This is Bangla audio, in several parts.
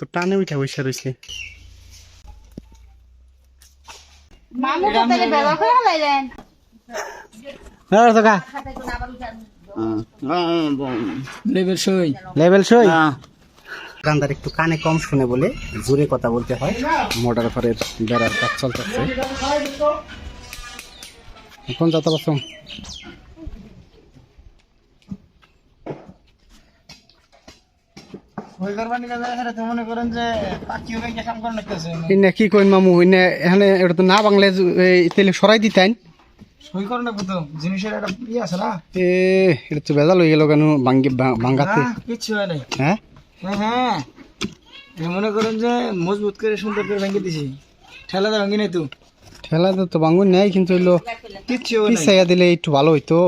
তো টানে উঠা বসে রয়েছে হ্যাঁ তো সই। লেভেল সই? দোকানদার একটু কানে কম শুনে বলে জোরে কথা বলতে হয়। মোটর ঘরের বেড়ার কাজ চলতেছে। কোন যত বসম সই করবার নিকে যায় হেরে তো মনে করেন যে পাখিও গাইকে কাম করে নাকতেছে ইনে কি কইন মামু ইনে এখানে এটা তো না বাংলা তেলে সরাই দিতেন। সই করে নাকবো তো জিনিসের একটা ইয়ে আছে না? এ এটা তো বেজাল হয়ে গেল কেন? ভাঙ্গি ভাঙ্গাতে কিচ্ছু হয় নাই। হ্যাঁ? মনে করেন যে মজবুত করে সুন্দর করে ভেঙে দিছি। ঠেলা দা ভেঙে নাই তো। ঠেলা তো ভাঙ্গুন নেই কিন্তু কিচ্ছু পিছাইয়া দিলে একটু ভালো হইতো।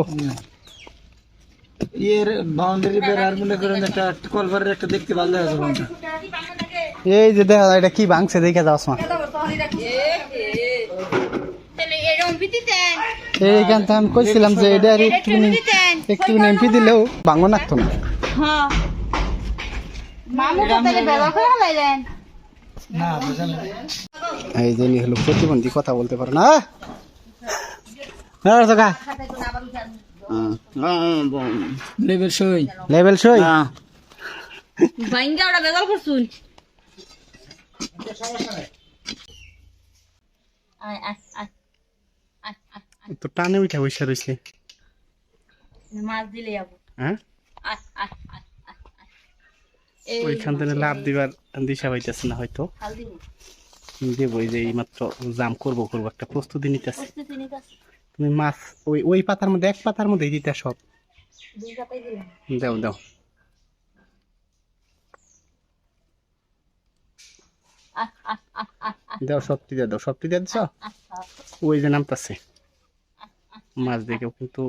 ইয়ের বাউন্ডারি বের আর মনে করেন একটা কলভারের একটা দেখতে ভালো দেখা যাবে এই যে দেখা এটা কি ভাঙছে দেখে এরকম ভিত্তিতেন এইখান থেকে আমি কইছিলাম যে এটা একটু একটু এমপি দিলেও ভাঙো নাকতো না হ্যাঁ এই যে হলো প্রতিবন্ধী কথা বলতে পারে না। সই। লেভেল সই? ওটা বেজাল করছুন। তো টানে উঠা বসে রয়েছে মাছ দিলে যাব। হ্যাঁ? ওইখান থেকে লাভ দিবার দিশা পাইতেছে না হয়তো। হাল দিব। যে এই মাত্র জাম করব করব একটা প্রস্তুতি নিতেছে। প্রস্তুতি নিতে আসি। তুমি মাছ ওই ওই পাতার মধ্যে এক পাতার মধ্যেই দিতে সব। দাও দাও। দাও সবটি দিয়ে দাও সবটি দিয়ে দিছ? ওই যে নামতাছে। মাছ দেখেও কিন্তু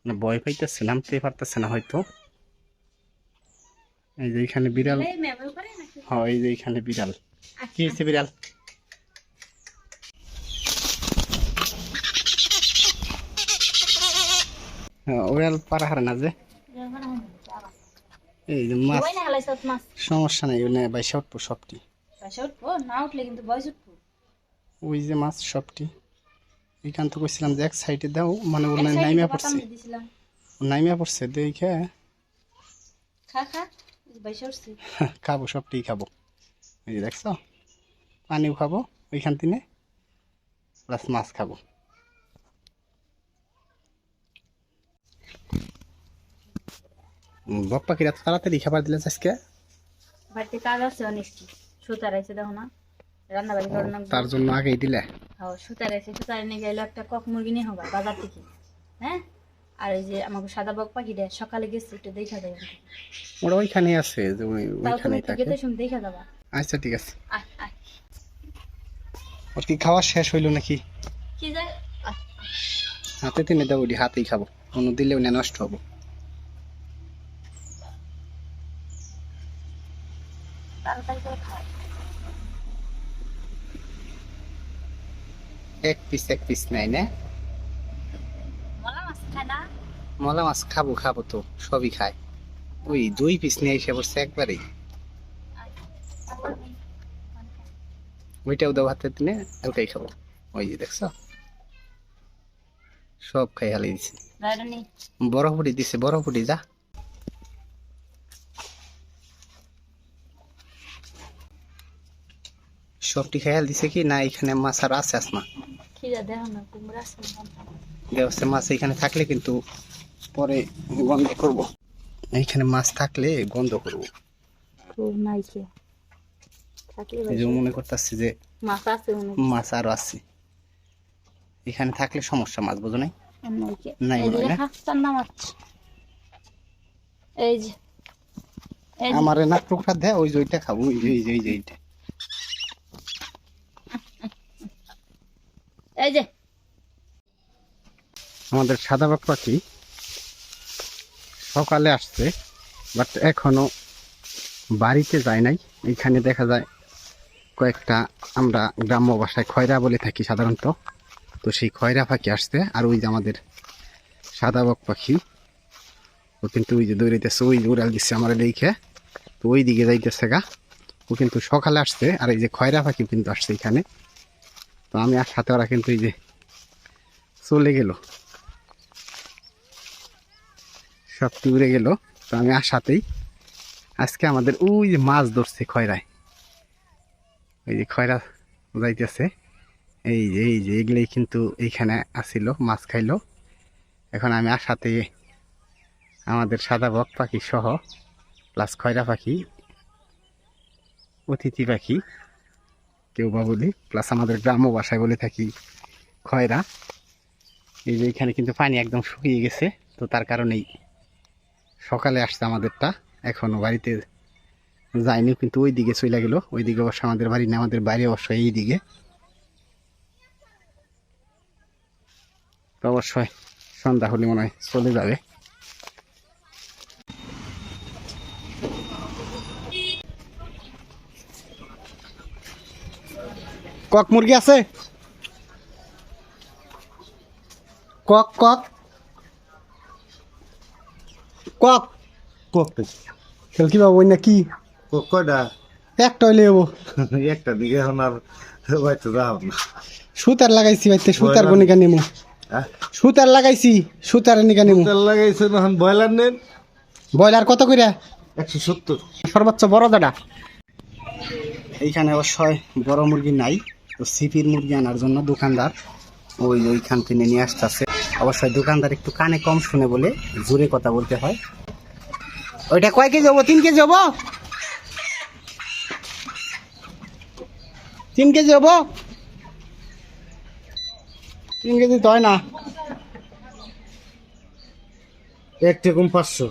মানে ভয় পাইতেছে নামতে পারতেছে না হয়তো। এই যে এখানে বিড়াল হ্যাঁ এই যে এখানে বিড়াল। কি হয়েছে বিড়াল? ওরাল পারা হারে না যে? এই যে মাছ। না সমস্যা নাই ওনে বাইসা উঠবো সবটি। না উঠলে কিন্তু ওই যে মাছ সবটি। এইখান তো কইছিলাম যে এক সাইডে দাও মানে ওর নাইমিয়া পড়ছে। নাইমিয়া পড়ছে দেখে। খাব সবটি খাব। এই যে দেখছ? পানিও খাব ওইখান থেকে। প্লাস মাছ খাব। বক পাখিরা তো তাড়াতাড়ি খাবার দিলে আজকে? বাড়িতে কাজ আছে অনেক সুতার আছে দেখো না রান্না বাড়ি করে না। তার জন্য আগেই দিলে। হ্যাঁ সুতার আছে সুতার নিয়ে গেলে একটা কক মুরগি নিয়ে হবে বাজার থেকে। হ্যাঁ? আর এই যে আমাকে সাদা বক পাখিটা সকালে গেছে একটু দেখা যায় ওরা ওইখানে আছে যে ওই- একটু থাকে। গেতে শুনে দেখা যাবা আচ্ছা ঠিক আছে। ওর কি খাওয়া শেষ হইল নাকি? কি যায় হাতে টেনে দাও হাতেই খাব। কোনো দিলেও না নষ্ট হব। করে এক পিস এক পিস নাই না? মলা মাছ খায় না? মলা মাছ খাব খাব তো সবই খায়। ওই দুই পিস নিয়ে এসে পড়ছে একবারেই। ওইটাও দাও হাতে দিনে ওটাই খাব। ওই যে দেখছ? সব খাই হালিয়ে দিছে। গাড়িটা নেই বরফ পুটি দিছে বরফ পুটি যা। সবটি খেয়াল দিছে কি? না এখানে মাছ আর আছে আসমা। ব্যবস্থা মাছ এখানে থাকলে কিন্তু পরে গন্ধ করব। এইখানে মাছ থাকলে গন্ধ করব। এই যে মনে করতেছি যে মাছ আরও আছে। এখানে থাকলে সমস্যা মাছ বোঝো নাই? যে আমার নাক টুকরা দেয় ওই যে ওইটা খাব ওই যে ওই যে ওই যে এইটা এই যে। আমাদের সাদা বাগ পাখি সকালে আসছে বাট এখনও বাড়িতে যায় নাই। এখানে দেখা যায় কয়েকটা আমরা গ্রাম্য ভাষায় খয়রা বলে থাকি সাধারণত। তো সেই খয়রা পাখি আসছে, আর ওই যে আমাদের সাদা বক পাখি, ও কিন্তু ওই যে দৌড়াইতেছে, ওই উড়াল দিচ্ছে আমার দেখে। তো ওই দিকে যাইতেছে গা। ও কিন্তু সকালে আসছে, আর এই যে খয়রা পাখি কিন্তু আসছে এখানে। তো আমি আর সাথে ওরা কিন্তু এই যে চলে গেল। সবটি উড়ে গেল। তো আমি আর সাথেই আজকে আমাদের ওই যে মাছ ধরছে খয়রায়। ওই যে খয়রা যাইতেছে। এই যে এই যে, এগুলোই কিন্তু এইখানে আসিল, মাছ খাইলো। এখন আমি আর সাথে আমাদের সাদা বক পাখি সহ প্লাস খয়রা পাখি, অতিথি পাখি কেউ বা বলি প্লাস আমাদের গ্রাম্য ভাষায় বলে থাকি খয়রা। এই যে এখানে কিন্তু পানি একদম শুকিয়ে গেছে, তো তার কারণেই সকালে আসছে আমাদেরটা এখনও বাড়িতে যায়নি, কিন্তু ওই দিকে চলে গেল। ওই দিকে অবশ্য আমাদের বাড়ি না, আমাদের বাড়ি অবশ্য এই দিকে অবশ্যই সন্ধ্যা হলে মনে হয় চলে যাবে। কক মুরগি আছে? কক কক। কক। কক। খেল কি বাবু না কি? কক কয়টা? একটা হইলে হব একটা দিকে এখন আর বাইতে যাও না। সুতার লাগাইছি বাইতে সুতার গনিকা নেমু। হ্যাঁ? সুতার লাগাইছি সুতার নিকা নেমু। তেল লাগাইছেন এখন ব্রয়লার নেন? ব্রয়লার কত কইরা? একশো সত্তর। সর্বোচ্চ বড় দাদা। এইখানে অবশ্যই বড় মুরগি নাই। তো সিপির মুরগি আনার জন্য দোকানদার ওই ওইখান থেকে নিয়ে আসতেছে। অবশ্যই দোকানদার একটু কানে কম শুনে বলে জোরে কথা বলতে হয়। ওইটা কয় কেজি হব? তিন কেজি হব? তিন কেজি হব? তিন কেজি তো হয় না। একটা কম পাঁচশো।